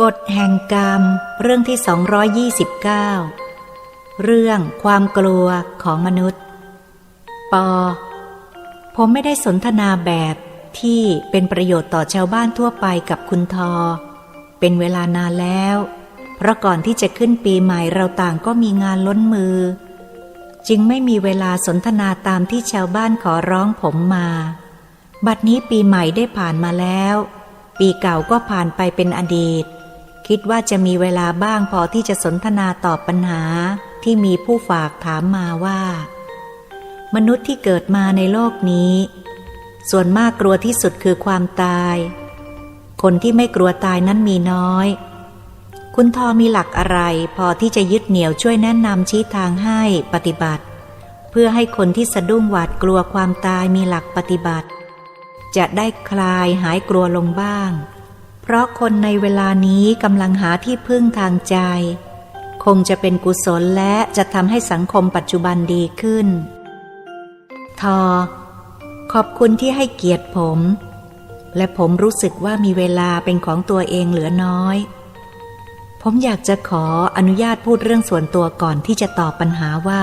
กฎแห่งกรรม เรื่องที่ 229 เรื่องความกลัวของมนุษย์ ปอ ผมไม่ได้สนทนาแบบที่เป็นประโยชน์ต่อชาวบ้านทั่วไปกับคุณทอ เป็นเวลานานแล้ว เพราะก่อนที่จะขึ้นปีใหม่เราต่างก็มีงานล้นมือ จึงไม่มีเวลาสนทนาตามที่ชาวบ้านขอร้องผมมา บัดนี้ปีใหม่ได้ผ่านมาแล้ว ปีเก่าก็ผ่านไปเป็นอดีต คิดว่าจะมีเวลาบ้างพอที่จะสนทนาตอบปัญหาที่มีผู้ฝากถามมาว่า มนุษย์ที่เกิดมาในโลกนี้ ส่วนมากกลัวที่สุดคือความตาย คนที่ไม่กลัวตายนั้นมีน้อย คุณทอมีหลักอะไรพอที่จะยึดเหนี่ยวช่วยแนะนำชี้ทางให้ปฏิบัติ เพื่อให้คนที่สะดุ้งหวาดกลัวความตายมีหลักปฏิบัติ จะได้คลายหายกลัวลงบ้าง เพราะคนในเวลานี้กำลังหาที่พึ่งทางใจ คงจะเป็นกุศลและจะทำให้สังคมปัจจุบันดีขึ้น ทอ ขอบคุณที่ให้เกียรติผม และผมรู้สึกว่ามีเวลาเป็นของตัวเองเหลือน้อย ผมอยากจะขออนุญาตพูดเรื่องส่วนตัวก่อนที่จะตอบปัญหาว่า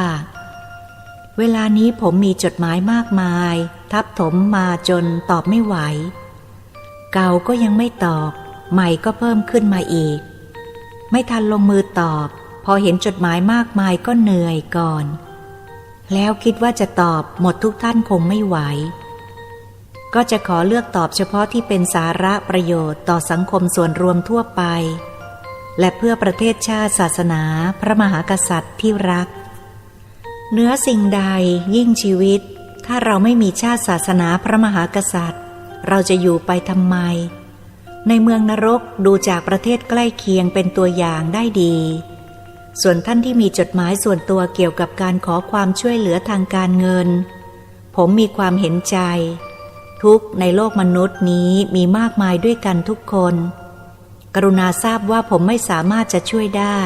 เวลานี้ผมมีจดหมายมากมาย ทับถมมาจนตอบไม่ไหว เก่าก็ยังไม่ตอบ ใหม่ก็เพิ่มขึ้นมาอีก ไม่ทันลงมือตอบ พอเห็นจดหมายมากมายก็เหนื่อยก่อน แล้วคิดว่าจะตอบหมดทุกท่านคงไม่ไหว ก็จะขอเลือกตอบเฉพาะที่เป็นสาระประโยชน์ต่อสังคมส่วนรวมทั่วไป และเพื่อประเทศชาติศาสนา พระมหากษัตริย์ที่รัก เนื้อสิ่งใดยิ่งชีวิต ถ้าเราไม่มีชาติศาสนาพระมหากษัตริย์ เราจะอยู่ไปทำไม ในเมืองนรกดูจากประเทศใกล้เคียงเป็นตัวอย่างได้ดี ส่วนท่านที่มีจดหมายส่วนตัวเกี่ยวกับการขอความช่วยเหลือทางการเงิน ผมมีความเห็นใจ ทุกในโลกมนุษย์นี้มีมากมายด้วยกันทุกคน กรุณาทราบว่าผมไม่สามารถจะช่วยได้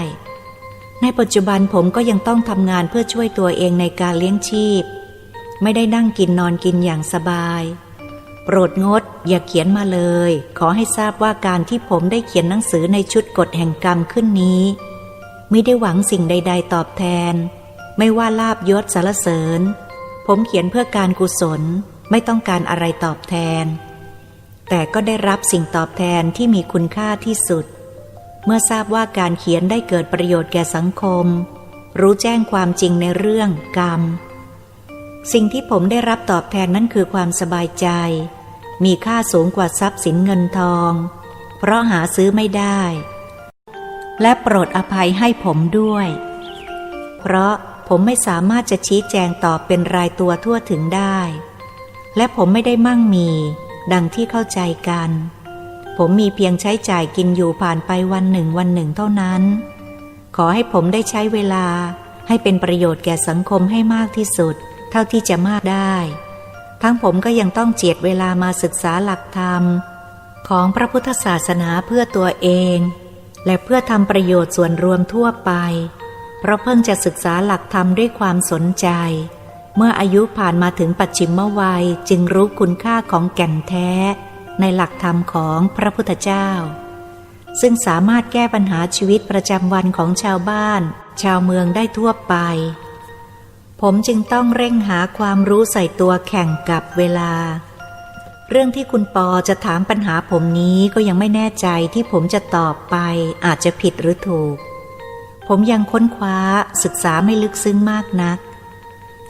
ในปัจจุบันผมก็ยังต้องทำงานเพื่อช่วยตัวเองในการเลี้ยงชีพ ไม่ได้นั่งกินนอนกินอย่างสบาย โปรดงดอย่าเขียนมาเลย ขอให้ทราบว่าการที่ผมได้เขียนหนังสือในชุดกฎแห่งกรรมขึ้นนี้ไม่ได้หวังสิ่งใด ๆ ตอบแทน ไม่ว่าลาบยศสารเสริญ ผมเขียนเพื่อการกุศลไม่ต้องการอะไรตอบแทน แต่ก็ได้รับสิ่งตอบแทนที่มีคุณค่าที่สุด เมื่อทราบว่าการเขียนได้เกิดประโยชน์แก่สังคม รู้แจ้งความจริงในเรื่องกรรม สิ่งที่ผมได้รับตอบแทนนั้นคือความสบายใจ มีค่าสูงกว่าทรัพย์สินเงินทอง เพราะหาซื้อไม่ได้ และโปรดอภัยให้ผมด้วย เพราะผมไม่สามารถจะชี้แจงตอบเป็นรายตัวทั่วถึงได้ และผมไม่ได้มั่งมี ดังที่เข้าใจกัน ผมมีเพียงใช้จ่ายกินอยู่ผ่านไปวันหนึ่งวันหนึ่งเท่านั้น ขอให้ผมได้ใช้เวลาให้เป็นประโยชน์แก่สังคมให้มากที่สุด เท่าที่จะมากได้ ทั้งผมก็ยังต้องเจียดเวลามาศึกษาหลักธรรม ของพระพุทธศาสนาเพื่อตัวเอง และเพื่อทำประโยชน์ส่วนรวมทั่วไป เพราะเพิ่งจะศึกษาหลักธรรมด้วยความสนใจ เมื่ออายุผ่านมาถึงปัจฉิมวัยจึงรู้คุณค่าของแก่นแท้ ในหลักธรรมของพระพุทธเจ้า ซึ่งสามารถแก้ปัญหาชีวิตประจำวันของชาวบ้าน ชาวเมืองได้ทั่วไป ผมจึงต้องเร่งหาความรู้ใส่ตัวแข่งกับเวลา เรื่องที่คุณปอจะถามปัญหาผมนี้ก็ยังไม่แน่ใจที่ผมจะตอบไปอาจจะผิดหรือถูก ผมยังค้นคว้าศึกษาไม่ลึกซึ้งมากนัก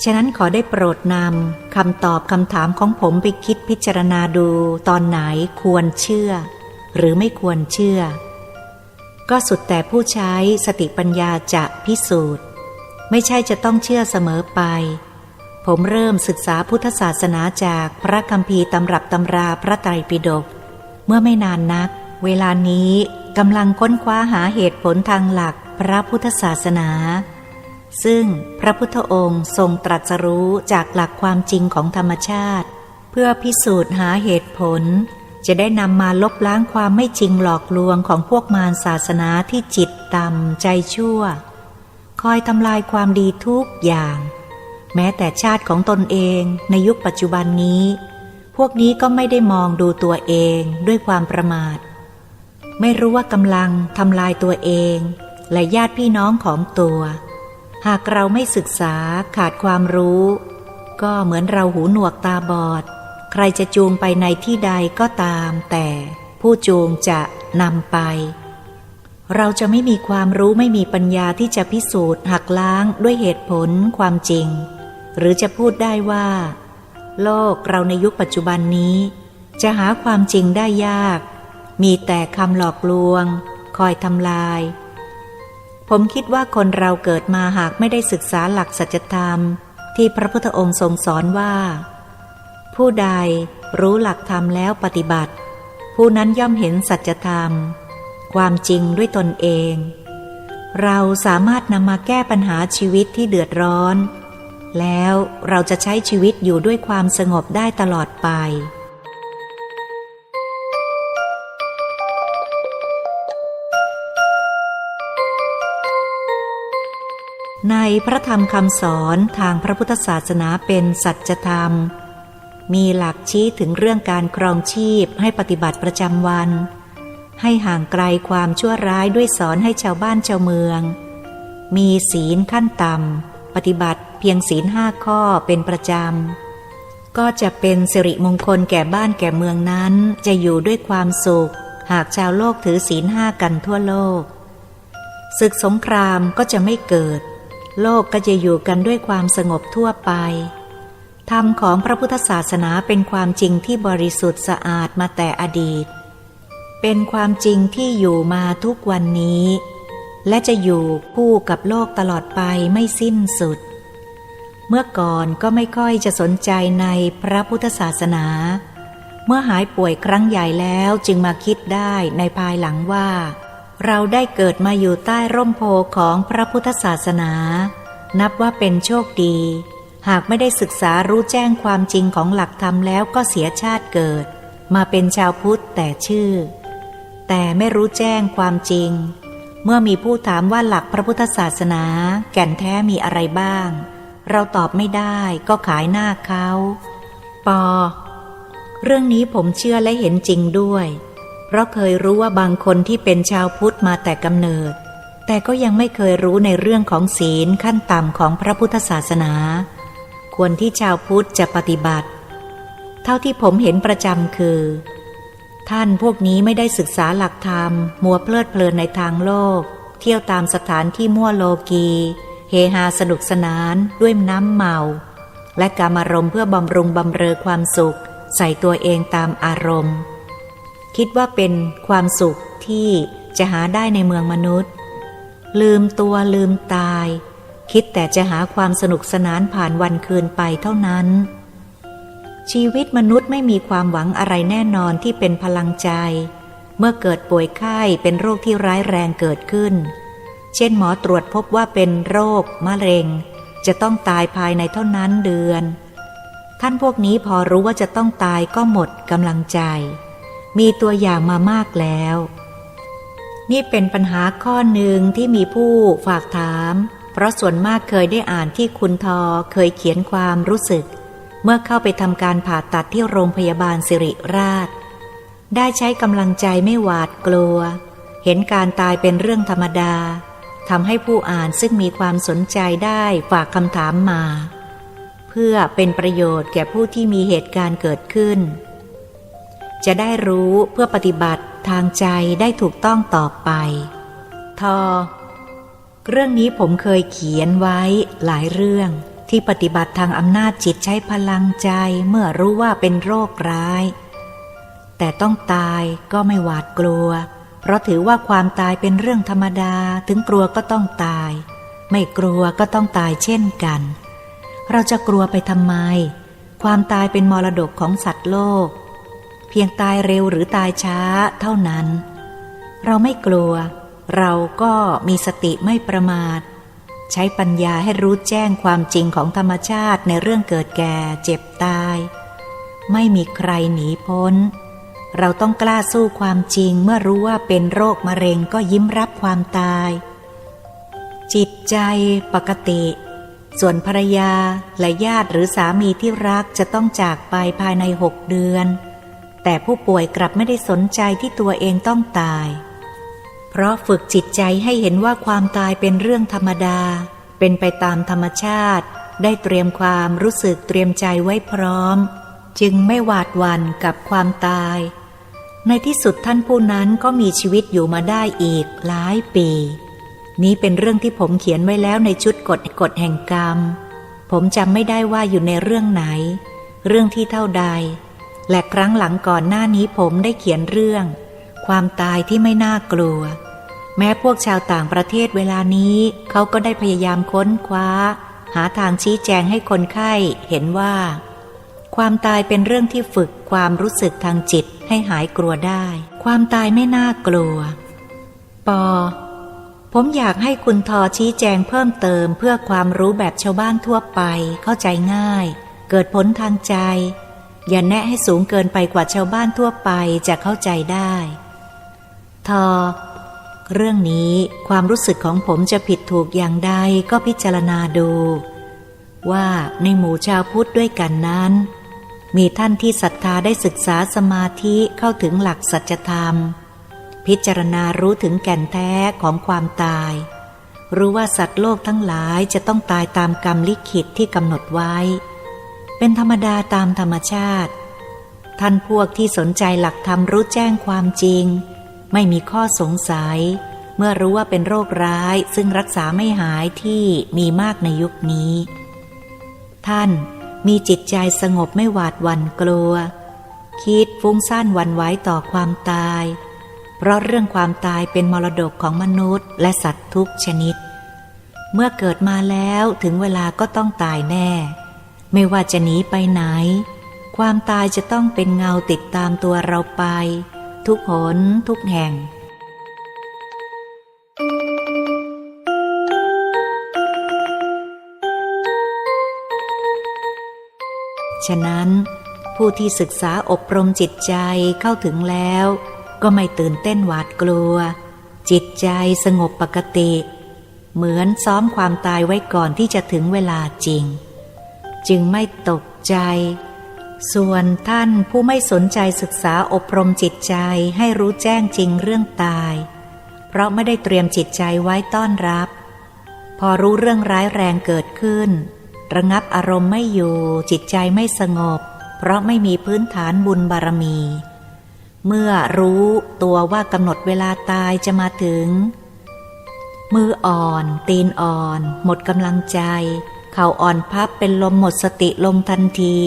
ฉะนั้นขอได้โปรดนำคำตอบคำถามของผมไปคิดพิจารณาดูตอนไหนควรเชื่อ หรือไม่ควรเชื่อ ก็สุดแต่ผู้ใช้สติปัญญาจะพิสูจน์ ไม่ใช่จะต้องเชื่อเสมอไป ผมเริ่มศึกษาพุทธศาสนาจากพระคัมภีร์ตำรับตำราพระไตรปิฎกเมื่อไม่นานนัก เวลานี้กำลังค้นคว้าหาเหตุผลทางหลักพระพุทธศาสนา ซึ่งพระพุทธองค์ทรงตรัสรู้จากหลักความจริงของธรรมชาติ เพื่อพิสูจน์หาเหตุผล จะได้นำมาลบล้างความไม่จริงหลอกลวงของพวกมารศาสนาที่จิตต่ำใจชั่ว คอยทำลายความดีทุกอย่าง แม้แต่ชาติของตนเองในยุคปัจจุบันนี้ พวกนี้ก็ไม่ได้มองดูตัวเองด้วยความประมาท ไม่รู้ว่ากำลังทำลายตัวเอง และญาติพี่น้องของตัว หากเราไม่ศึกษาขาดความรู้ ก็เหมือนเราหูหนวกตาบอด ใครจะจูงไปในที่ใดก็ตาม แต่ผู้จูงจะนำไป เราจะไม่มีความรู้ไม่มีปัญญาที่จะพิสูจน์ หักล้างด้วยเหตุผลความจริง หรือจะพูดได้ว่า โลกเราในยุคปัจจุบันนี้ จะหาความจริงได้ยาก มีแต่คำหลอกลวง คอยทำลาย ผมคิดว่าคนเราเกิดมาหากไม่ได้ศึกษาหลักสัจธรรม ที่พระพุทธองค์ทรงสอนว่า ผู้ใดรู้หลักธรรมแล้วปฏิบัติ ผู้นั้นย่อมเห็นสัจธรรม ความจริงด้วยตนเอง เราสามารถนำมาแก้ปัญหาชีวิตที่เดือดร้อน แล้วเราจะใช้ชีวิตอยู่ด้วยความสงบได้ตลอดไป ในพระธรรมคำสอนทางพระพุทธศาสนาเป็นสัจธรรม มีหลักชี้ถึงเรื่องการครองชีพให้ปฏิบัติประจำวัน ให้ห่างไกลความชั่วร้ายด้วยสอนให้ชาวบ้านชาวเมือง มีศีลขั้นต่ำปฏิบัติเพียงศีลห้าข้อเป็นประจำ ก็จะเป็นสิริมงคลแก่บ้านแก่เมืองนั้นจะอยู่ด้วยความสุข หากชาวโลกถือศีลห้ากันทั่วโลก ศึกสงครามก็จะไม่เกิด โลกก็จะอยู่กันด้วยความสงบทั่วไปธรรมของพระพุทธศาสนาเป็นความจริงที่บริสุทธิ์สะอาดมาแต่อดีต เป็นความจริงที่อยู่มาทุกวันนี้ และจะอยู่คู่กับโลกตลอดไปไม่สิ้นสุด เมื่อก่อนก็ไม่ค่อยจะสนใจในพระพุทธศาสนา เมื่อหายป่วยครั้งใหญ่แล้วจึงมาคิดได้ในภายหลังว่า เราได้เกิดมาอยู่ใต้ร่มโพของพระพุทธศาสนา นับว่าเป็นโชคดี หากไม่ได้ศึกษารู้แจ้งความจริงของหลักธรรมแล้วก็เสียชาติเกิด มาเป็นชาวพุทธแต่ชื่อ แต่ไม่รู้แจ้งความจริง เมื่อมีผู้ถามว่าหลักพระพุทธศาสนา แก่นแท้มีอะไรบ้าง เราตอบไม่ได้ก็ขายหน้าเขาปอ เรื่องนี้ผมเชื่อและเห็นจริงด้วย เพราะเคยรู้ว่าบางคนที่เป็นชาวพุทธมาแต่กำเนิด แต่ก็ยังไม่เคยรู้ในเรื่องของศีลขั้นต่ำของพระพุทธศาสนา ควรที่ชาวพุทธจะปฏิบัติ เท่าที่ผมเห็นประจำคือ ท่านพวกนี้ไม่ได้ศึกษาหลักธรรม มัวเพลิดเพลินในทางโลก เที่ยวตามสถานที่มั่วโลกีเฮฮาสนุกสนานด้วยน้ำเมา และการอารมณ์เพื่อบำรุงบำเรอความสุข ใส่ตัวเองตามอารมณ์ คิดว่าเป็นความสุขที่จะหาได้ในเมืองมนุษย์ ลืมตัวลืมตาย คิดแต่จะหาความสนุกสนานผ่านวันคืนไปเท่านั้น ชีวิตมนุษย์ไม่มีความหวังอะไรแน่นอนที่เป็นพลังใจ เมื่อเกิดป่วยไข้เป็นโรคที่ร้ายแรงเกิดขึ้น เช่นหมอตรวจพบว่าเป็นโรค มะเร็ง จะต้องตายภายในเท่านั้นเดือน ท่านพวกนี้พอรู้ว่าจะต้องตายก็หมดกำลังใจ มีตัวอย่างมามากแล้ว นี่เป็นปัญหาข้อหนึ่งที่มีผู้ฝากถาม เพราะส่วนมากเคยได้อ่านที่คุณทอเคยเขียนความรู้สึก เมื่อเข้าไปทำการผ่าตัดที่โรงพยาบาลสิริราช ได้ใช้กำลังใจไม่หวาดกลัว เห็นการตายเป็นเรื่องธรรมดาทำให้ผู้อ่านซึ่งมีความสนใจได้ฝากคำถามมา เพื่อเป็นประโยชน์แก่ผู้ที่มีเหตุการณ์เกิดขึ้น จะได้รู้เพื่อปฏิบัติทางใจได้ถูกต้องต่อไป ทอ เรื่องนี้ผมเคยเขียนไว้หลายเรื่อง ที่ปฏิบัติทางอำนาจจิตใช้พลังใจเมื่อรู้ว่าเป็นโรคร้าย แต่ต้องตายก็ไม่หวาดกลัว เพราะถือว่าความตายเป็นเรื่องธรรมดาถึงกลัวก็ต้องตาย ไม่กลัวก็ต้องตายเช่นกัน เราจะกลัวไปทำไม ความตายเป็นมรดกของสัตว์โลก เพียงตายเร็วหรือตายช้าเท่านั้น เราไม่กลัว เราก็มีสติไม่ประมาท ใช้ปัญญาให้รู้แจ้งความจริงของธรรมชาติในเรื่องเกิดแก่เจ็บตาย ไม่มีใครหนีพ้น เราต้องกล้าสู้ความจริงเมื่อรู้ว่าเป็นโรคมะเร็งก็ยิ้มรับความตาย จิตใจปกติ ส่วนภรรยาและญาติหรือสามีที่รักจะต้องจากไปภายในหกเดือน แต่ผู้ป่วยกลับไม่ได้สนใจที่ตัวเองต้องตาย เพราะฝึกจิตใจให้เห็นว่าความตายเป็นเรื่องธรรมดา เป็นไปตามธรรมชาติ ได้เตรียมความรู้สึกเตรียมใจไว้พร้อม จึงไม่หวาดหวั่นกับความตาย ในที่สุดท่านผู้นั้นก็มีชีวิตอยู่มาได้อีกหลายปี นี้เป็นเรื่องที่ผมเขียนไว้แล้วในชุดกฎกฎแห่งกรรม ผมจำไม่ได้ว่าอยู่ในเรื่องไหน เรื่องที่เท่าใด และครั้งหลังก่อนหน้านี้ผมได้เขียนเรื่อง ความตายที่ไม่น่ากลัว แม้พวกชาวต่างประเทศเวลานี้เขาก็ได้พยายามค้นคว้า หาทางชี้แจงให้คนไข้เห็นว่า ความตายเป็นเรื่องที่ฝึกความรู้สึกทางจิตให้หายกลัวได้ ความตายไม่น่ากลัว ปอ ผมอยากให้คุณทอชี้แจงเพิ่มเติมเพื่อความรู้แบบชาวบ้านทั่วไป เข้าใจง่าย เกิดผลทางใจ อย่าแนะให้สูงเกินไปกว่าชาวบ้านทั่วไปจะเข้าใจได้ ทอ เรื่องนี้ความรู้สึกของผมจะผิดถูกอย่างใดก็พิจารณาดู ว่าในหมู่ชาวพุทธด้วยกันนั้น มีท่านที่ศรัทธาได้ศึกษาสมาธิเข้าถึงหลักสัจธรรม พิจารณารู้ถึงแก่นแท้ของความตาย รู้ว่าสัตว์โลกทั้งหลายจะต้องตายตามกรรมลิขิตที่กำหนดไว้ เป็นธรรมดาตามธรรมชาติ ท่านพวกที่สนใจหลักธรรมรู้แจ้งความจริง ไม่มีข้อสงสัย เมื่อรู้ว่าเป็นโรคร้ายซึ่งรักษาไม่หายที่มีมากในยุคนี้ ท่านมีจิตใจสงบไม่หวาดหวั่นกลัว คิดฟุ้งซ่านวันไหวต่อความตาย เพราะเรื่องความตายเป็นมรดกของมนุษย์ และสัตว์ทุกชนิด เมื่อเกิดมาแล้วถึงเวลาก็ต้องตายแน่ ไม่ว่าจะหนีไปไหน ความตายจะต้องเป็นเงาติดตามตัวเราไป ทุกหนทุกแห่ง ฉะนั้นผู้ที่ศึกษาอบรมจิตใจเข้าถึงแล้ว ก็ไม่ตื่นเต้นหวาดกลัว จิตใจสงบปกติ เหมือนซ้อมความตายไว้ก่อนที่จะถึงเวลาจริง จึงไม่ตกใจ ส่วนท่านผู้ไม่สนใจศึกษาอบรมจิตใจให้รู้แจ้งจริงเรื่องตาย เพราะไม่ได้เตรียมจิตใจไว้ต้อนรับ พอรู้เรื่องร้ายแรงเกิดขึ้น ระงับอารมณ์ไม่อยู่จิตใจไม่สงบ เพราะไม่มีพื้นฐานบุญบารมี เมื่อรู้ตัวว่ากำหนดเวลาตายจะมาถึง มืออ่อน ตีนอ่อน หมดกำลังใจ เข่าอ่อนพับเป็นลมหมดสติลงทันที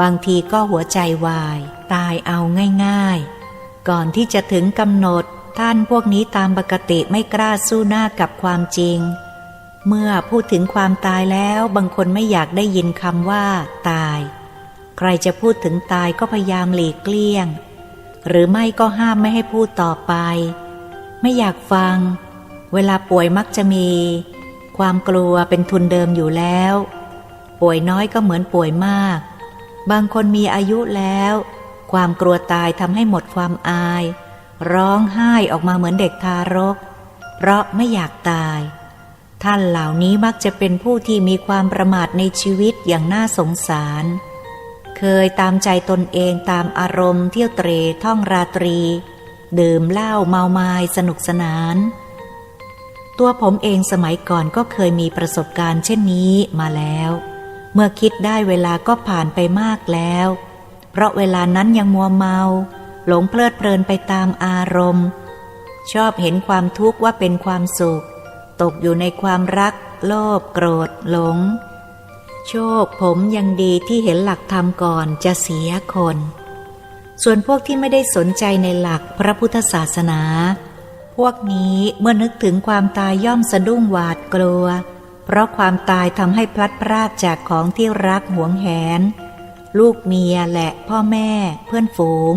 บางทีก็หัวใจวาย ตายเอาง่ายๆ ก่อนที่จะถึงกำหนดท่านพวกนี้ตามปกติไม่กล้าสู้หน้ากับความจริง เมื่อพูดถึงความตายแล้วบางคนไม่อยากได้ยินคำว่า ตาย ใครจะพูดถึงตายก็พยายามหลีกเลี่ยง หรือไม่ก็ห้ามไม่ให้พูดต่อไป ไม่อยากฟัง เวลาป่วยมักจะมี ความกลัวเป็นทุนเดิมอยู่แล้ว ป่วยน้อยก็เหมือนป่วยมาก บางคนมีอายุแล้ว ความกลัวตายทำให้หมดความอาย ร้องไห้ออกมาเหมือนเด็กทารก เพราะไม่อยากตาย ท่านเหล่านี้มักจะเป็นผู้ที่มีความประมาทในชีวิตอย่างน่าสงสาร เคยตามใจตนเองตามอารมณ์เที่ยวเตรท่องราตรี ดื่มเหล้าเมาไม้สนุกสนาน ตัวผมเองสมัยก่อนก็เคยมีประสบการณ์เช่นนี้มาแล้ว เมื่อคิดได้เวลาก็ผ่านไปมากแล้ว เพราะเวลานั้นยังมัวเมา หลงเพลิดเพลินไปตามอารมณ์ ชอบเห็นความทุกข์ว่าเป็นความสุข ตกอยู่ในความรัก โลภโกรธหลง โชคผมยังดีที่เห็นหลักธรรมก่อนจะเสียคน ส่วนพวกที่ไม่ได้สนใจในหลักพระพุทธศาสนา พวกนี้เมื่อนึกถึงความตายย่อมสะดุ้งหวาดกลัว เพราะความตายทำให้พลัดพรากจากของที่รักหวงแหน ลูกเมียและพ่อแม่เพื่อนฝูง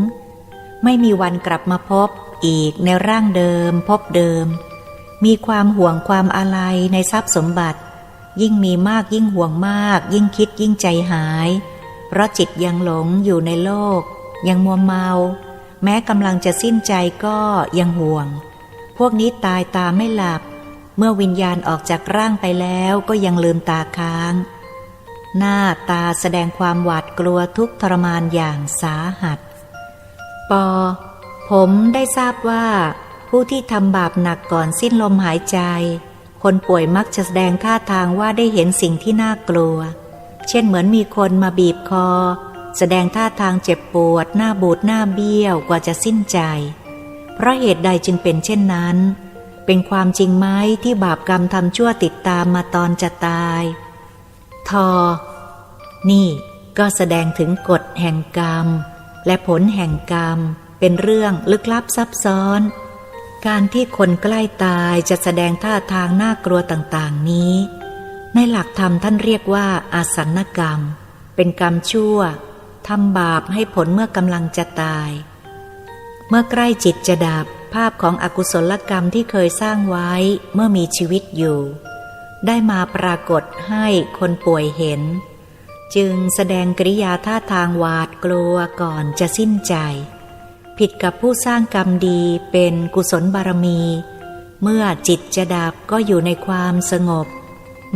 ไม่มีวันกลับมาพบอีกในร่างเดิมพบเดิม มีความห่วงความอะไรในทรัพย์สมบัติ ยิ่งมีมากยิ่งห่วงมาก ยิ่งคิดยิ่งใจหาย เพราะจิตยังหลงอยู่ในโลก ยังมัวเมา แม้กำลังจะสิ้นใจก็ยังห่วง พวกนี้ตายตาไม่หลับ เมื่อวิญญาณออกจากร่างไปแล้วก็ยังลืมตาค้าง หน้าตาแสดงความหวาดกลัวทุกทรมานอย่างสาหัส ปอ ผมได้ทราบว่า ผู้ที่ทำบาปหนักก่อนสิ้นลมหายใจ คนป่วยมักจะแสดงท่าทางว่าได้เห็นสิ่งที่น่ากลัว เช่นเหมือนมีคนมาบีบคอ แสดงท่าทางเจ็บปวด หน้าบูดหน้าเบี้ยวกว่าจะสิ้นใจ เพราะเหตุใดจึงเป็นเช่นนั้น เป็นความจริงไหมที่บาปกรรมทำชั่วติดตามมาตอนจะตาย ทอ นี่ก็แสดงถึงกฎแห่งกรรม และผลแห่งกรรม เป็นเรื่องลึกลับซับซ้อน การที่คนใกล้ตายจะแสดงท่าทางน่ากลัวต่างๆนี้ ในหลักธรรมท่านเรียกว่าอาสันกรรม เป็นกรรมชั่วทำบาปให้ผลเมื่อกำลังจะตาย เมื่อใกล้จิตจะดับ ภาพของอกุศลกรรมที่เคยสร้างไว้เมื่อมีชีวิตอยู่ ได้มาปรากฏให้คนป่วยเห็น จึงแสดงกริยาท่าทางหวาดกลัวก่อนจะสิ้นใจ ผิดกับผู้สร้างกรรมดีเป็นกุศลบารมี เมื่อจิตจะดับก็อยู่ในความสงบ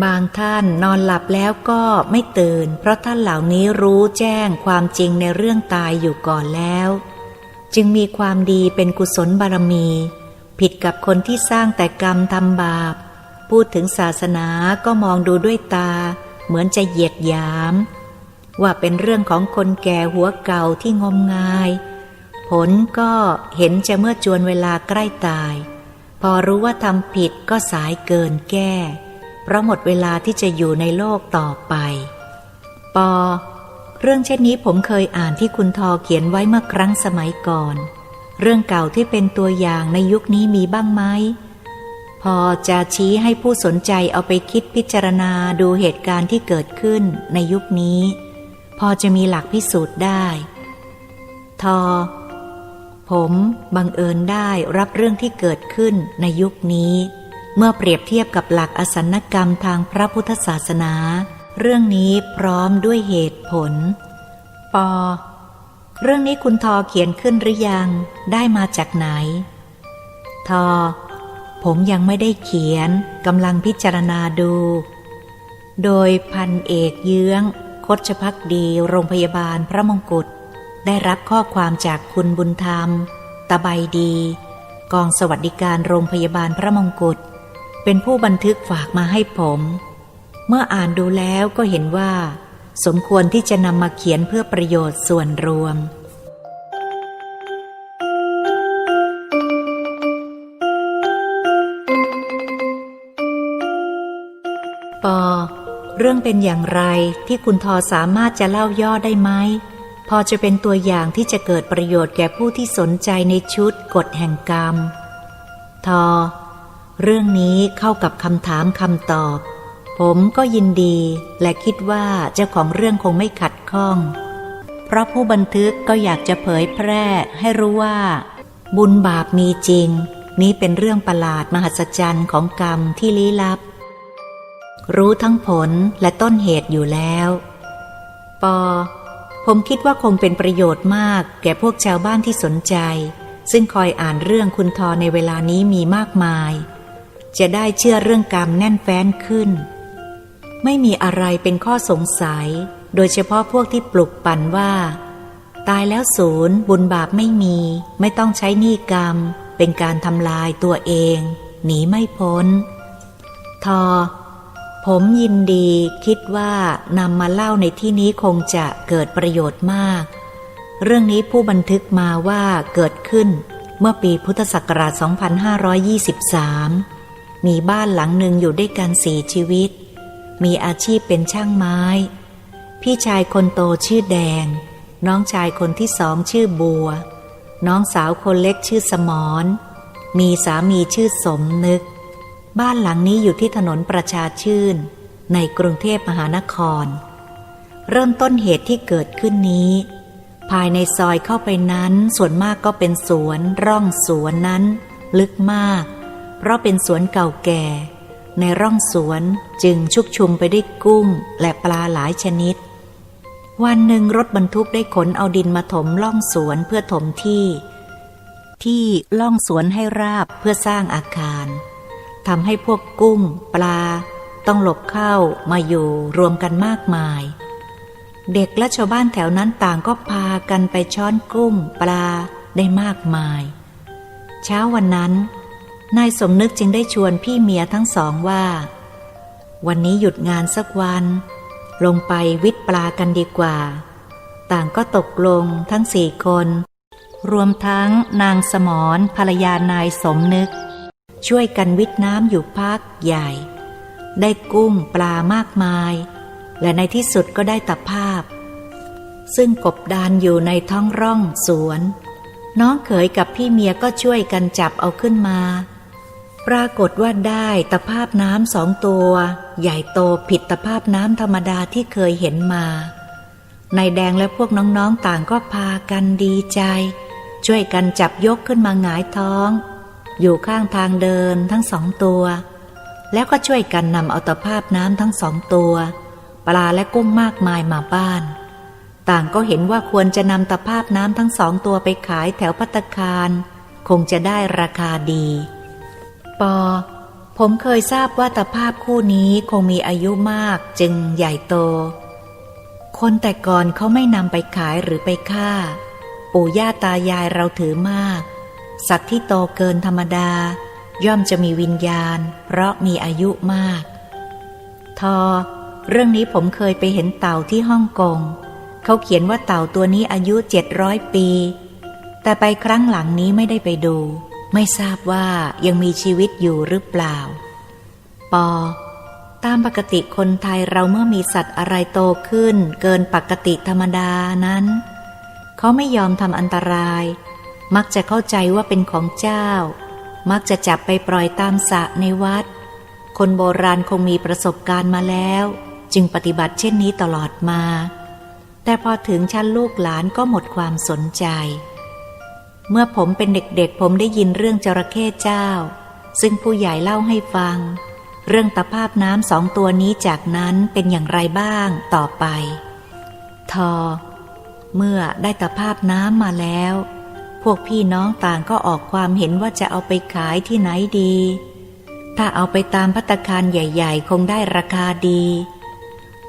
บางท่านนอนหลับแล้วก็ไม่ตื่น เพราะท่านเหล่านี้รู้แจ้งความจริงในเรื่องตายอยู่ก่อนแล้ว จึงมีความดีเป็นกุศลบารมี ผิดกับคนที่สร้างแต่กรรมทำบาป พูดถึงศาสนาก็มองดูด้วยตา เหมือนจะเหยียดหยาม ว่าเป็นเรื่องของคนแก่หัวเก่าที่งมงาย ผลก็เห็นจะเมื่อจวนเวลาใกล้ตาย พอรู้ว่าทำผิดก็สายเกินแก้ เพราะหมดเวลาที่จะอยู่ในโลกต่อไป ปอ เรื่องเช่นนี้ผมเคยอ่านที่คุณทอเขียนไว้เมื่อครั้งสมัยก่อน เรื่องเก่าที่เป็นตัวอย่างในยุคนี้มีบ้างไหมพอจะชี้ให้ผู้สนใจเอาไปคิดพิจารณาดูเหตุการณ์ที่เกิดขึ้นในยุคนี้ พอจะมีหลักพิสูจน์ได้ ทอ ผมบังเอิญได้รับเรื่องที่เกิดขึ้นในยุคนี้ เมื่อเปรียบเทียบกับหลักอสันกรรมทางพระพุทธศาสนา เรื่องนี้พร้อมด้วยเหตุผล ปอ เรื่องนี้คุณทอเขียนขึ้นหรือยัง ได้มาจากไหน ทอ ผมยังไม่ได้เขียนกำลังพิจารณาดู โดยพันเอกเยื้องคดชพักดีโรงพยาบาลพระมงกุฎได้รับข้อความจากคุณบุญธรรม ตะใบดี กองสวัสดิการโรงพยาบาลพระมงกุฎเป็นผู้บันทึกฝากมาให้ผม เมื่ออ่านดูแล้วก็เห็นว่า สมควรที่จะนำมาเขียนเพื่อประโยชน์ส่วนรวม ปอ เรื่องเป็นอย่างไรที่คุณทอสามารถจะเล่าย่อได้ไหม พอจะเป็นตัวอย่างที่จะเกิดประโยชน์แก่ผู้ที่สนใจในชุดกฎแห่งกรรม ทอ เรื่องนี้เข้ากับคำถามคำตอบ ผมก็ยินดีและคิดว่าเจ้าของเรื่องคงไม่ขัดข้อง เพราะผู้บันทึกก็อยากจะเผยแพร่ให้รู้ว่า บุญบาปมีจริง นี้เป็นเรื่องประหลาดมหัศจรรย์ของกรรมที่ลี้ลับ รู้ทั้งผลและต้นเหตุอยู่แล้ว ปอ ผมคิดว่าคงเป็นประโยชน์มากแก่พวกชาวบ้านที่สนใจ ซึ่งคอยอ่านเรื่องคุณทอในเวลานี้มีมากมาย จะได้เชื่อเรื่องกรรมแน่นแฟ้นขึ้น ไม่มีอะไรเป็นข้อสงสัย โดยเฉพาะพวกที่ปลุกปั่นว่า ตายแล้วศูนย์บุญบาปไม่มี ไม่ต้องใช้หนี้กรรม เป็นการทำลายตัวเอง หนีไม่พ้น ทอ ผมยินดีคิดว่านำมาเล่าในที่นี้คงจะเกิดประโยชน์มาก เรื่องนี้ผู้บันทึกมาว่าเกิดขึ้นเมื่อปีพุทธศักราช 2523 มีบ้านหลังหนึ่งอยู่ด้วยกันสี่ชีวิต มีอาชีพเป็นช่างไม้ พี่ชายคนโตชื่อแดง น้องชายคนที่สองชื่อบัว น้องสาวคนเล็กชื่อสมอนมีสามีชื่อสมนึก บ้านหลังนี้อยู่ที่ถนนประชาชื่น ในกรุงเทพมหานคร เริ่มต้นเหตุที่เกิดขึ้นนี้ ภายในซอยเข้าไปนั้นส่วนมากก็เป็นสวน ร่องสวนนั้น ลึกมาก เพราะเป็นสวนเก่าแก่ ในร่องสวนจึงชุกชุมไปได้วยกุ้งและปลาหลายชนิด วันหนึ่งรถบรรทุกได้ขนเอาดินมาถมล่องสวนเพื่อถมที่ ที่ล่องสวนให้ราบเพื่อสร้างอาคารทำให้พวกกุ้ง ปลา ต้องหลบเข้ามาอยู่รวมกันมากมาย เด็กและชาวบ้านแถวนั้นต่างก็พากันไปช้อนกุ้ง ปลาได้มากมาย เช้าวันนั้น นายสมนึกจึงได้ชวนพี่เมียทั้งสองว่า วันนี้หยุดงานสักวัน ลงไปวิทย์ปลากันดีกว่า ต่างก็ตกลงทั้งสี่คน รวมทั้งนางสมรภรรยานายสมนึก ช่วยกันวิทย์น้ำอยู่พักใหญ่ ได้กุ้งปลามากมาย และในที่สุดก็ได้ตะภาพ ซึ่งกบดานอยู่ในท้องร่องสวน น้องเขยกับพี่เมียก็ช่วยกันจับเอาขึ้นมา ปรากฏว่าได้ตะภาพน้ำสองตัว ใหญ่โตผิดตะภาพน้ำธรรมดาที่เคยเห็นมานายแดงและพวกน้องๆต่างก็พากันดีใจ ช่วยกันจับยกขึ้นมาหงายท้อง อยู่ข้างทางเดินทั้งสองตัว แล้วก็ช่วยกันนำเอาตะภาพน้ำทั้งสองตัว ปลาและกุ้งมากมายมาบ้าน ต่างก็เห็นว่าควรจะนำตะภาพน้ำทั้งสองตัวไปขายแถวพัตคาร คงจะได้ราคาดี ปอ ผมเคยทราบว่าตะภาพคู่นี้คงมีอายุมากจึงใหญ่โต คนแต่ก่อนเขาไม่นำไปขายหรือไปฆ่า ปู่ย่าตายายเราถือมาก สัตว์ที่โตเกินธรรมดา ย่อมจะมีวิญญาณ เพราะมีอายุมาก ทอ เรื่องนี้ผมเคยไปเห็นเต่าที่ฮ่องกงเขาเขียนว่าเต่าตัวนี้อายุเจ็ดร้อยปี แต่ไปครั้งหลังนี้ไม่ได้ไปดู ไม่ทราบว่ายังมีชีวิตอยู่หรือเปล่า ปอ ตามปกติคนไทยเราเมื่อมีสัตว์อะไรโตขึ้น เกินปกติธรรมดานั้น เขาไม่ยอมทำอันตราย มักจะเข้าใจว่าเป็นของเจ้า มักจะจับไปปล่อยตามสระในวัด คนโบราณคงมีประสบการณ์มาแล้ว จึงปฏิบัติเช่นนี้ตลอดมา แต่พอถึงชั้นลูกหลานก็หมดความสนใจ เมื่อผมเป็นเด็กๆ ผมได้ยินเรื่องจระเข้เจ้า ซึ่งผู้ใหญ่เล่าให้ฟัง เรื่องตะภาพน้ำสองตัวนี้จากนั้นเป็นอย่างไรบ้างต่อไป ทอ เมื่อได้ตะภาพน้ำมาแล้ว พวกพี่น้องต่างก็ออกความเห็นว่าจะเอาไปขายที่ไหนดี ถ้าเอาไปตามพัตคารใหญ่ ๆ คงได้ราคาดี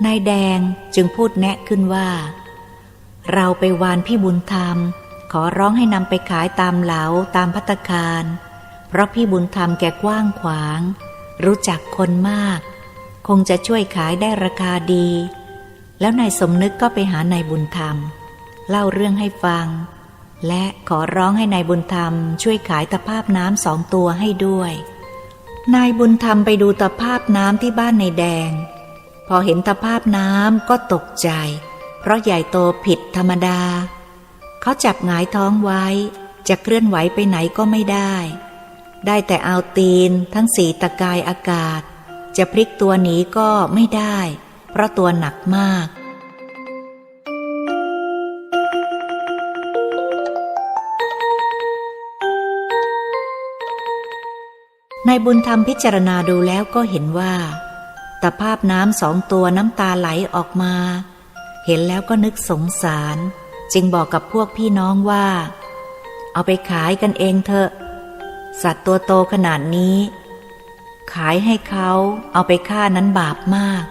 นายแดงจึงพูดแนะขึ้นว่า เราไปวานพี่บุญธรรม ขอร้องให้นำไปขายตามเหลาตามพัตคาร เพราะพี่บุญธรรมแกกว้างขวาง รู้จักคนมาก คงจะช่วยขายได้ราคาดี แล้วนายสมนึกก็ไปหานายบุญธรรม เล่าเรื่องให้ฟัง และขอร้องให้นายบุญธรรม ช่วยขายตะภาพน้ำสองตัวให้ด้วย นายบุญธรรมไปดูตะภาพน้ำที่บ้านนายแดง พอเห็นตะภาพน้ำก็ตกใจ เพราะใหญ่โตผิดธรรมดา เขาจับหงายท้องไว้ จะเคลื่อนไหวไปไหนก็ไม่ได้ ได้แต่เอาตีนทั้งสีตะกายอากาศ จะพลิกตัวหนีก็ไม่ได้ เพราะตัวหนักมาก นายบุญธรรมพิจารณาดูแล้วก็เห็นว่าตภาพน้ำสองตัวน้ำตาไหลออกมา เห็นแล้วก็นึกสงสาร จึงบอกกับพวกพี่น้องว่า เอาไปขายกันเองเถอะ สัตว์ตัวโตขนาดนี้ ขายให้เขาเอาไปฆ่านั้นบาปมาก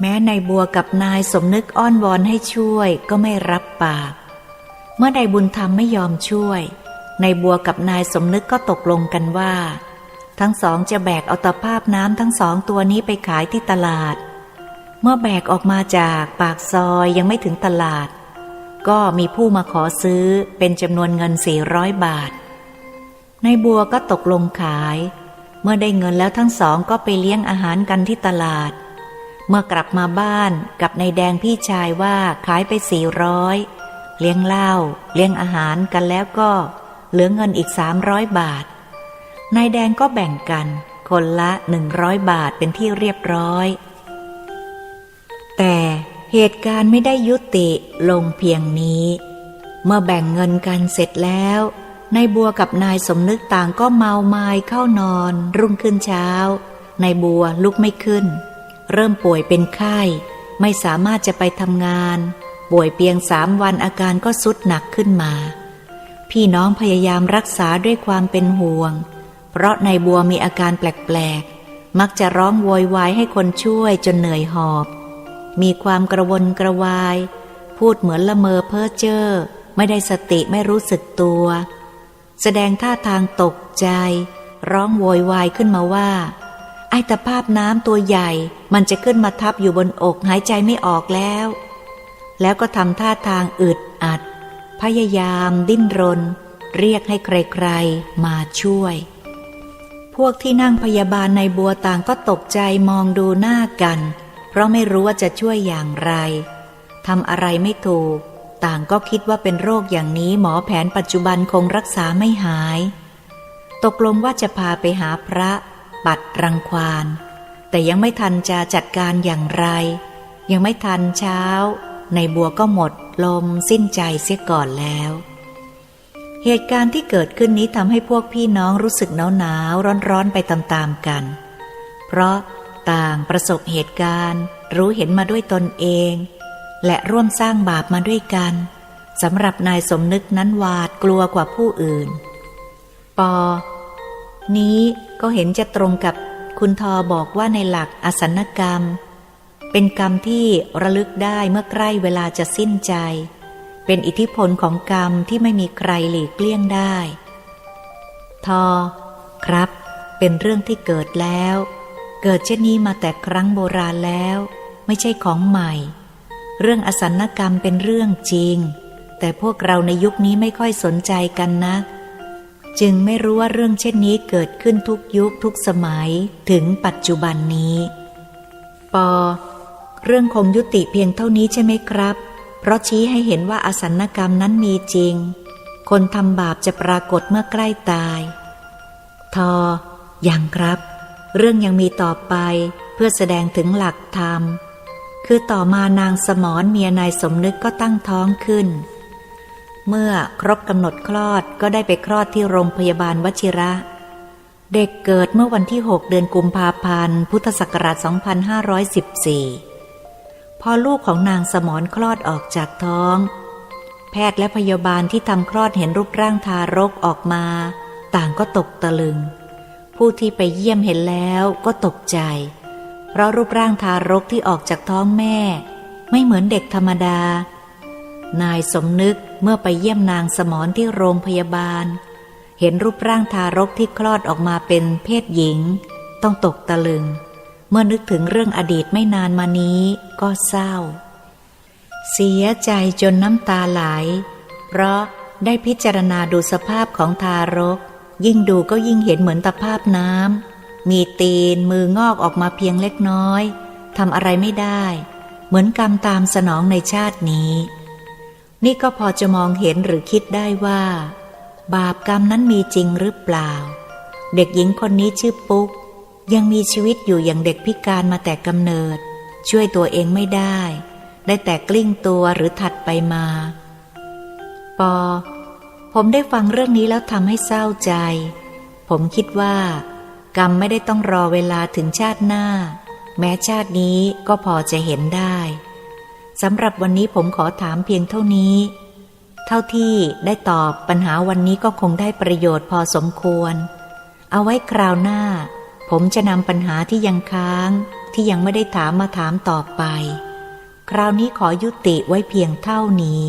แม้ในบัวกับนายสมนึกอ้อนวอนให้ช่วยก็ไม่รับปาก เมื่อนายบุญธรรมไม่ยอมช่วย ในบัวกับนายสมนึกก็ตกลงกันว่า ทั้งสองจะแบกเอาตะภาพน้ำทั้งสองตัวนี้ไปขายที่ตลาด เมื่อแบกออกมาจากปากซอยยังไม่ถึงตลาด ก็มีผู้มาขอซื้อเป็นจำนวนเงิน400บาท ในบัวก็ตกลงขาย เมื่อได้เงินแล้วทั้งสองก็ไปเลี้ยงอาหารกันที่ตลาด เมื่อกลับมาบ้านกับนายแดงพี่ชายว่าขายไป400เลี้ยงเหล้าเลี้ยงอาหารกันแล้วก็เหลือเงินอีก300บาท นายแดงก็แบ่งกัน คนละหนึ่งร้อยบาทเป็นที่เรียบร้อย เหตุการณ์ไม่ได้ยุติลงเพียงนี้ เมื่อแบ่งเงินกันเสร็จแล้วนายบัวกับนายสมนึกต่างก็เมาไม้เข้านอน รุ่งขึ้นเช้านายบัวลุกไม่ขึ้น เริ่มป่วยเป็นไข้ ไม่สามารถจะไปทำงาน ป่วยเพียงสามวันอาการก็สุดหนักขึ้นมา พี่น้องพยายามรักษาด้วยความเป็นห่วง เพราะนายบัวมีอาการแปลกๆ มักจะร้องโวยวายให้คนช่วยจนเหนื่อยหอบ มีความกระวนกระวาย พูดเหมือนละเมอเพ้อเจ้อไม่ได้สติไม่รู้สึกตัว แสดงท่าทางตกใจ ร้องโวยวายขึ้นมาว่า ไอตะภาพน้ำตัวใหญ่ มันจะขึ้นมาทับอยู่บนอกหายใจไม่ออกแล้ว แล้วก็ทำท่าทางอึดอัด พยายามดิ้นรน เรียกให้ใครๆมาช่วย พวกที่นั่งพยาบาลในบัวต่างก็ตกใจมองดูหน้ากัน เพราะไม่รู้ว่าจะช่วยอย่างไรทำอะไรไม่ถูก ต่างก็คิดว่าเป็นโรคอย่างนี้หมอแผนปัจจุบันคงรักษาไม่หาย ตกลงว่าจะพาไปหาพระปัดรังควานแต่ยังไม่ทันจะจัดการอย่างไร ยังไม่ทันเช้า ในบัวก็หมดลมสิ้นใจเสียก่อนแล้ว เหตุการณ์ที่เกิดขึ้นนี้ทำให้พวกพี่น้องรู้สึกหนาวหนาวร้อนร้อนๆไปตามๆกัน เพราะ ต่างประสบเหตุการณ์ รู้เห็นมาด้วยตนเอง และร่วมสร้างบาปมาด้วยกันสำหรับนายสมนึกนั้นหวาดกลัวกว่าผู้อื่น ปอ นี้ก็เห็นจะตรงกับคุณทอบอกว่าในหลักอสันกรรม เป็นกรรมที่ระลึกได้เมื่อใกล้เวลาจะสิ้นใจ เป็นอิทธิพลของกรรมที่ไม่มีใครหลีกเลี่ยงได้ ทอ ครับ เป็นเรื่องที่เกิดแล้ว เกิดเช่นนี้มาแต่ครั้งโบราณแล้ว ไม่ใช่ของใหม่ เรื่องอสันกรรมเป็นเรื่องจริง แต่พวกเราในยุคนี้ไม่ค่อยสนใจกันนัก จึงไม่รู้ว่าเรื่องเช่นนี้เกิดขึ้นทุกยุคทุกสมัยถึงปัจจุบันนี้ ปอ เรื่องคงยุติเพียงเท่านี้ใช่ไหมครับ เพราะชี้ให้เห็นว่าอสันกรรมนั้นมีจริง คนทำบาปจะปรากฏเมื่อใกล้ตาย ทออย่างครับ เรื่องยังมีต่อไปเพื่อแสดงถึงหลักธรรม คือต่อมานางสมรเมียนายสมนึกก็ตั้งท้องขึ้น เมื่อครบกำหนดคลอดก็ได้ไปคลอดที่โรงพยาบาลวชิระ เด็กเกิดเมื่อวันที่ 6 เดือนกุมภาพันธ์ พุทธศักราช 2514 พอลูกของนางสมรคลอดออกจากท้อง แพทย์และพยาบาลที่ทำคลอดเห็นรูปร่างทารกออกมา ต่างก็ตกตะลึง ผู้ที่ไปเยี่ยมเห็นแล้วก็ตกใจ เพราะรูปร่างทารกที่ออกจากท้องแม่ ไม่เหมือนเด็กธรรมดา นายสมนึกเมื่อไปเยี่ยมนางสมรที่โรงพยาบาล เห็นรูปร่างทารกที่คลอดออกมาเป็นเพศหญิง ต้องตกตะลึง เมื่อนึกถึงเรื่องอดีตไม่นานมานี้ก็เศร้า เสียใจจนน้ำตาไหล เพราะได้พิจารณาดูสภาพของทารก ยิ่งดูก็ยิ่งเห็นเหมือนตะภาพน้ำ มีตีนมืองอกออกมาเพียงเล็กน้อย ทำอะไรไม่ได้ เหมือนกรรมตามสนองในชาตินี้ นี่ก็พอจะมองเห็นหรือคิดได้ว่า บาปกรรมนั้นมีจริงหรือเปล่า เด็กหญิงคนนี้ชื่อปุ๊ก ยังมีชีวิตอยู่อย่างเด็กพิการมาแต่กำเนิด ช่วยตัวเองไม่ได้ ได้แต่กลิ้งตัวหรือถัดไปมา ปอ ผมได้ฟังเรื่องนี้แล้วทำให้เศร้าใจ ผมคิดว่า กรรมไม่ได้ต้องรอเวลาถึงชาติหน้า แม้ชาตินี้ก็พอจะเห็นได้สำหรับวันนี้ผมขอถามเพียงเท่านี้ เท่าที่ได้ตอบปัญหาวันนี้ก็คงได้ประโยชน์พอสมควร เอาไว้คราวหน้า ผมจะนำปัญหาที่ยังค้าง ที่ยังไม่ได้ถามมาถามต่อไป คราวนี้ขอยุติไว้เพียงเท่านี้